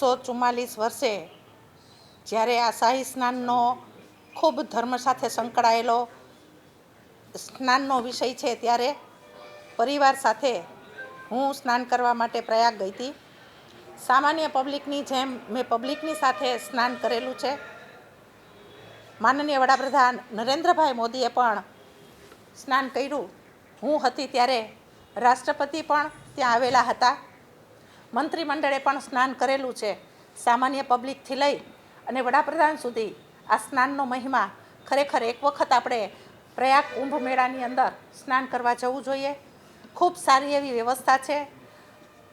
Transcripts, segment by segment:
એકસો ચુમ્માલીસ વર્ષે જ્યારે આ શાહી સ્નાનનો ખૂબ ધર્મ સાથે સંકળાયેલો સ્નાનનો વિષય છે ત્યારે પરિવાર સાથે હું સ્નાન કરવા માટે પ્રયાગ ગઈ હતી. સામાન્ય પબ્લિકની જેમ મેં પબ્લિકની સાથે સ્નાન કરેલું છે. માનનીય વડાપ્રધાન નરેન્દ્રભાઈ મોદીએ પણ સ્નાન કર્યું. હું હતી ત્યારે રાષ્ટ્રપતિ પણ ત્યાં આવેલા હતા. મંત્રીમંડળે પણ સ્નાન કરેલું છે. સામાન્ય પબ્લિકથી લઈ અને વડાપ્રધાન સુધી આ સ્નાનનો મહિમા ખરેખર એક વખત આપણે પ્રયાગ કુંભ મેળાની અંદર સ્નાન કરવા જવું જોઈએ. ખૂબ સારી એવી વ્યવસ્થા છે.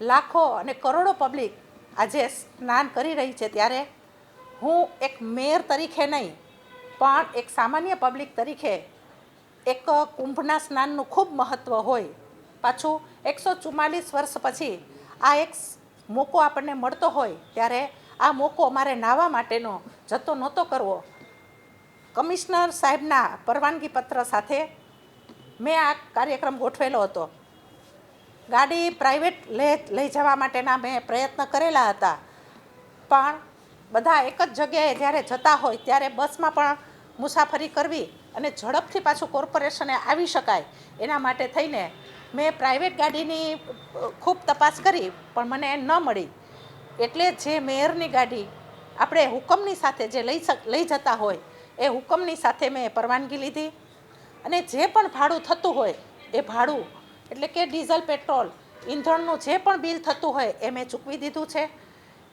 લાખો અને કરોડો પબ્લિક આજે સ્નાન કરી રહી છે ત્યારે હું એક મેયર તરીકે નહીં, પણ એક સામાન્ય પબ્લિક તરીકે એક કુંભના સ્નાનનું ખૂબ મહત્ત્વ હોય. પાછું એકસો ચુમ્માલીસ વર્ષ પછી આ એક મોકો આપણને મળતો હોય ત્યારે આ મોકો અમારે નાહવા માટેનો જતો નહોતો કરવો. કમિશનર સાહેબના પરવાનગી પત્ર સાથે મેં આ કાર્યક્રમ ગોઠવેલો હતો. ગાડી પ્રાઇવેટ લે, લઈ જવા માટેના મેં પ્રયત્ન કરેલા હતા. પણ બધા એક જ જગ્યાએ જ્યારે જતા હોય ત્યારે બસમાં પણ મુસાફરી કરવી અને ઝડપથી પાછું કોર્પોરેશને આવી શકાય એના માટે થઈને મેં પ્રાઇવેટ ગાડીની ખૂબ તપાસ કરી, પણ મને ન મળી. એટલે જે મેયરની ગાડી આપણે હુકમની સાથે જે લઈ લઈ જતા હોય, એ હુકમની સાથે મેં પરવાનગી લીધી. અને જે પણ ભાડું થતું હોય, એ ભાડું, એટલે કે ડીઝલ, પેટ્રોલ, ઈંધણનું જે પણ બિલ થતું હોય, એ મેં ચૂકવી દીધું છે.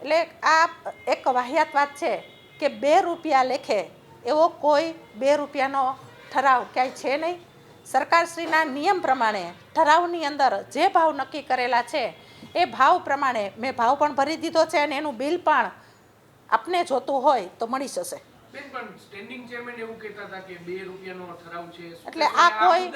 એટલે આ એક વાહિયાત વાત છે કે બે રૂપિયા લેખે એવો કોઈ બે રૂપિયાનો ઠરાવ ક્યાંય છે નહીં. સરકારશ્રીના નિયમ પ્રમાણે ઠરાવની અંદર જે ભાવ નક્કી કરેલા છે એ ભાવ પ્રમાણે મેં ભાવ પણ ભરી દીધો છે અને એનું બિલ પણ આપને જોતું હોય તો મળી જશે. એટલે આ કોઈ-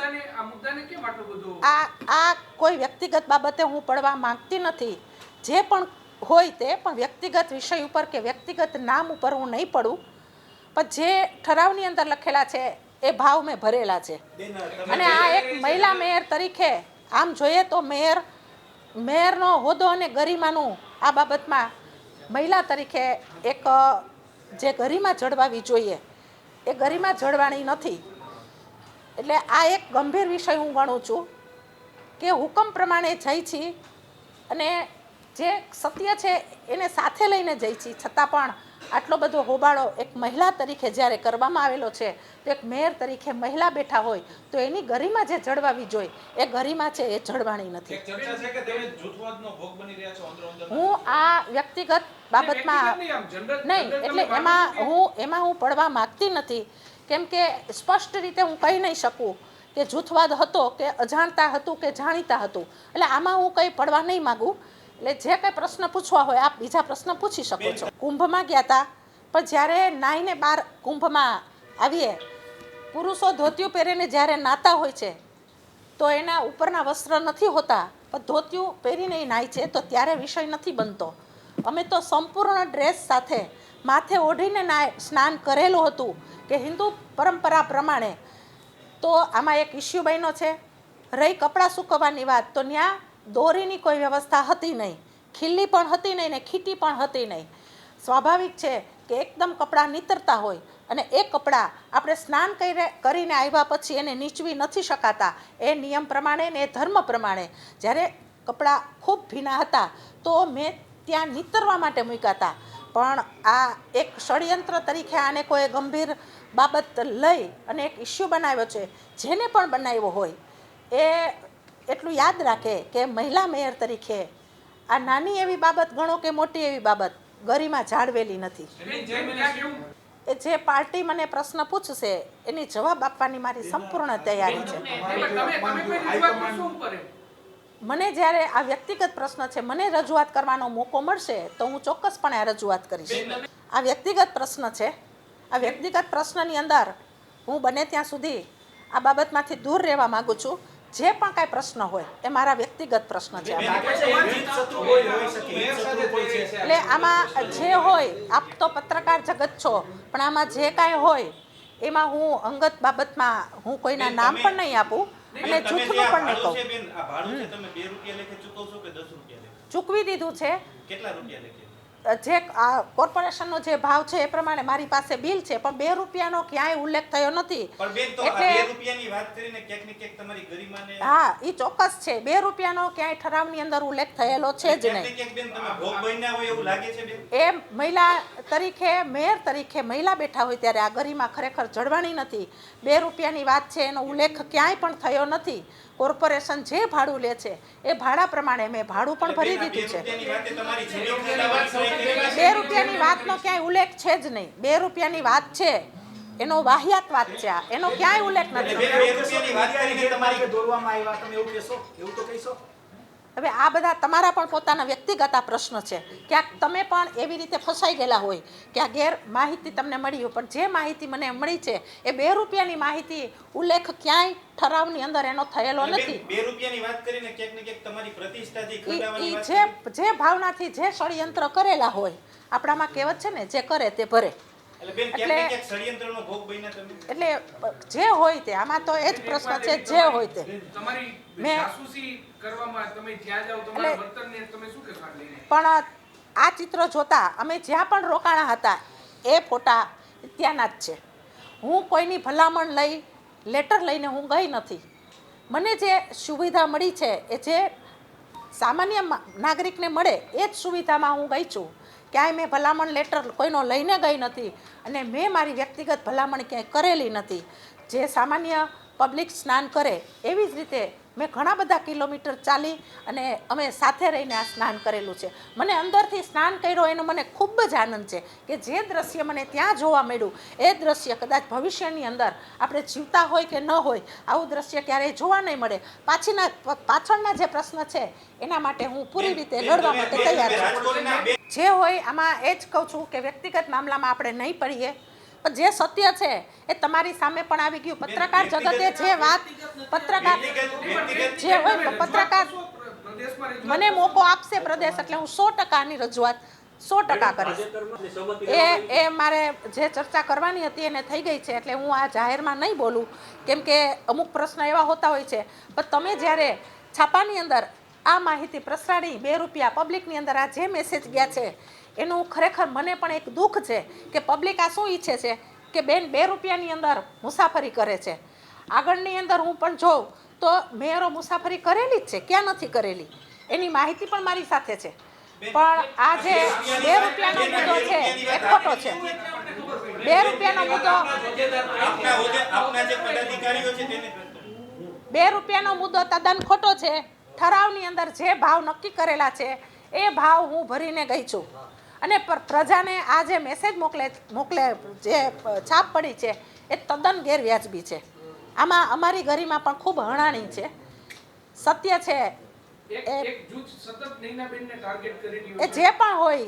આ આ કોઈ વ્યક્તિગત બાબતે હું પડવા માંગતી નથી. જે પણ હોય તે પણ વ્યક્તિગત વિષય ઉપર કે વ્યક્તિગત નામ ઉપર હું નહીં પડું. પણ જે ઠરાવની અંદર લખેલા છે એ ભાવ મેં ભરેલા છે. અને આ એક મહિલા મેયર તરીકે આમ જોઈએ તો મેયર, મેયરનો હોદ્દો અને ગરિમાનું આ બાબતમાં મહિલા તરીકે એક જે ગરિમા જળવાવી જોઈએ, એ ગરિમા જળવાણી નથી. એટલે આ એક ગંભીર વિષય હું ગણું છું કે હુકમ પ્રમાણે જઈ છી અને જે સત્ય છે એને સાથે લઈને જઈ છી. છતાં પણ આટલો બધો હોબાળો એક મહિલા તરીકે જ્યારે કરવામાં આવેલો છે તો એક મેયર તરીકે મહિલા બેઠા હોય તો એની ગરિમા જે જળવાવી જોઈએ એ ગરિમા છે એ જળવાણી નથી. હું આ વ્યક્તિગત બાબતમાં નહીં, એટલે એમાં હું એમાં હું પડવા માગતી નથી કેમ કે સ્પષ્ટ રીતે હું કહી નહીં શકું કે જૂથવાદ હતો કે અજાણતા હતું કે જાણીતા હતું. એટલે આમાં હું કંઈ પડવા નહીં માગું. એટલે જે કંઈ પ્રશ્ન પૂછવા હોય આપ બીજા પ્રશ્ન પૂછી શકો છો. કુંભમાં ગયા હતા પણ જ્યારે નાઈને બાર કુંભમાં આવીએ પુરુષો ધોતિયું પહેરીને જ્યારે નાતા હોય છે તો એના ઉપરના વસ્ત્ર નથી હોતા પણ ધોતિયું પહેરીને નાય છે તો ત્યારે વિષય નથી બનતો. અમે તો સંપૂર્ણ ડ્રેસ સાથે માથે ઓઢીને નાય સ્નાન કરેલું હતું કે હિન્દુ પરંપરા પ્રમાણે. તો આમાં એક ઇસ્યુ બન્યો છે રહી કપડાં સૂકવવાની વાત. તો ત્યાં દોરીની કોઈ વ્યવસ્થા હતી નહીં. ખીલ્લી પણ હતી નહીં ને ખીટી પણ હતી નહીં. સ્વાભાવિક છે કે એકદમ કપડાં નીતરતા હોય અને એ કપડાં આપણે સ્નાન કરીને કરીને આવ્યા પછી એને નીચવી નથી શકાતા. એ નિયમ પ્રમાણે ને એ ધર્મ પ્રમાણે. જ્યારે કપડાં ખૂબ ભીના હતા તો મેં ત્યાં નીતરવા માટે મૂક્યા હતા. પણ આ એક ષડયંત્ર તરીકે આને કોઈ ગંભીર બાબત લઈ અને એક ઇસ્યુ બનાવ્યો છે, જેને પણ બનાવ્યો હોય. એ એટલું યાદ રાખે કે મહિલા મેયર તરીકે આ નાની એવી બાબત ગણો કે મોટી એવી બાબત ગરિમા જાળવેલી નથી. એ જે પાર્ટી મને પ્રશ્ન પૂછશે એની જવાબ આપવાની મારી સંપૂર્ણ તૈયારી છે? મને જ્યારે આ વ્યક્તિગત પ્રશ્ન છે મને રજૂઆત કરવાનો મોકો મળશે તો હું ચોક્કસપણે આ રજૂઆત કરીશ. આ વ્યક્તિગત પ્રશ્ન છે. આ વ્યક્તિગત પ્રશ્નની અંદર હું બને ત્યાં સુધી આ બાબતમાંથી દૂર રહેવા માગું છું. જે પણ કાંઈ પ્રશ્ન હોય એ મારા વ્યક્તિગત પ્રશ્ન છે. એટલે આમાં જે હોય આપ તો પત્રકાર જગત છો પણ આમાં જે કાંઈ હોય એમાં હું અંગત બાબતમાં હું કોઈના નામ પણ નહીં આપું અને જૂથનું પણ નહીં કહું. છે બેન, આ ભાડું છે તમે બે રૂપિયા લેખે ચૂકવશો કે દસ રૂપિયા લેખે? ચૂકવી દીધું છે. કેટલા રૂપિયા જે આ કોર્પોરેશનનો જે ભાવ છે એ પ્રમાણે મારી પાસે બિલ છે પણ બે રૂપિયાનો ક્યાંય ઉલ્લેખ થયો નથી. એટલે- હા એ ચોક્કસ છે. બે રૂપિયાનો ક્યાંય ઠરાવની અંદર ઉલ્લેખ થયેલો છે જ નહીં. એ મહિલા તરીકે મેયર તરીકે મહિલા બેઠા હોય ત્યારે આ ગરિમા ખરેખર જળવાણી નથી. બે રૂપિયાની વાત છે એનો ઉલ્લેખ ક્યાંય પણ થયો નથી. કોર્પોરેશન જે ભાડું લે છે એ ભાડા પ્રમાણે મેં ભાડું પણ ભરી દીધું છે? બે રૂપિયાની વાતનો ક્યાંય ઉલ્લેખ છે જ નહીં. બે રૂપિયાની વાત છે એનો વાહિયાત વાત છે આ. એનો ક્યાંય ઉલ્લેખ નથી. હવે આ બધા તમારા પણ પોતાના વ્યક્તિગત આ પ્રશ્ન છે ક્યાંક તમે પણ એવી રીતે ફસાઈ ગયેલા હોય કે આ ગેર માહિતી તમને મળી હોય પણ જે માહિતી મને મળી છે એ બે રૂપિયાની માહિતી ઉલ્લેખ ક્યાંય ઠરાવની અંદર એનો થયેલો નથી બે રૂપિયાની વાત કરીને ક્યાંક ને ક્યાંક તમારી પ્રતિષ્ઠાથી જે. જે ભાવનાથી જે ષડયંત્ર કરેલા હોય આપણામાં કહેવત છે ને જે કરે તે ભરે એટલે જે હોય તે આમાં તો એ જ પ્રશ્ન છે જે હોય તે. પણ આ ચિત્ર જોતા અમે જ્યાં પણ રોકાણા હતા એ ફોટા ત્યાંના જ છે. હું કોઈની ભલામણ લઈ લેટર લઈને હું ગઈ નથી. મને જે સુવિધા મળી છે એ જે સામાન્ય મા- નાગરિકને મળે એ જ સુવિધામાં હું ગઈ છું. ક્યાંય મેં ભલામણ લેટર કોઈનો લઈને ગઈ નથી. અને મેં મારી વ્યક્તિગત ભલામણ ક્યાંય કરેલી નથી. જે સામાન્ય પબ્લિક સ્નાન કરે એવી જ રીતે મેં ઘણા બધા કિલોમીટર ચાલી અને અમે સાથે રહીને આ સ્નાન કરેલું છે મને અંદરથી સ્નાન કર્યો એનો મને ખૂબ જ આનંદ છે કે જે દ્રશ્ય મને ત્યાં જોવા મળ્યું એ દ્રશ્ય કદાચ ભવિષ્યની અંદર આપણે જીવતા હોય કે ન હોય આવું દ્રશ્ય ક્યારેય જોવા નહીં મળે પાછીના પાછળના જે પ્રશ્ન છે એના માટે હું પૂરી રીતે લડવા માટે તૈયાર છું જે હોય આમાં એ જ કહું છું કે વ્યક્તિગત મામલામાં આપણે નહીં પડીએ પણ જે સત્ય છે એ તમારી સામે પણ આવી ગયું. પત્રકાર જગતે જે વાત પત્રકાર જે હોય પત્રકાર મને મોકો આપશે પ્રદેશ એટલે હું સો ટકાની રજૂઆત સો ટકા કરીશ. એ એ મારે જે ચર્ચા કરવાની હતી એને થઈ ગઈ છે એટલે હું આ જાહેરમાં નહીં બોલું. કેમ કે અમુક પ્રશ્ન એવા હોતા હોય છે. પણ તમે જ્યારે છાપાની અંદર આ માહિતી પ્રસારી બે રૂપિયા પબ્લિકની અંદર આ જે મેસેજ ગયા છે એનું ખરેખર મને પણ એક દુઃખ છે કે પબ્લિક આ શું ઈચ્છે છે કે બેન બે રૂપિયાની અંદર મુસાફરી કરે છે. આગળની અંદર હું પણ જોઉં તો મેયરો મુસાફરી કરેલી જ છે ક્યાં નથી કરેલી? એની માહિતી પણ મારી સાથે છે. પણ આ જે બે રૂપિયાનો મુદ્દો છે એ ખોટો છે. બે રૂપિયાનો મુદ્દો બે રૂપિયાનો મુદ્દો તદ્દન ખોટો છે. ઠરાવની અંદર જે ભાવ નક્કી કરેલા છે એ ભાવ હું ભરીને ગઈ છું. અને પર- પ્રજાને આ જે મેસેજ મોકલે મોકલે જે છાપ પડી છે એ તદ્દન ગેરવ્યાજબી છે. આમાં અમારી ગરીમાં પણ ખૂબ હણાણી છે. સત્ય છે. એ- જે પણ હોય.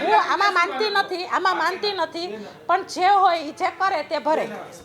હું આમાં માનતી નથી આમાં માનતી નથી પણ જે હોય જે કરે તે ભરે.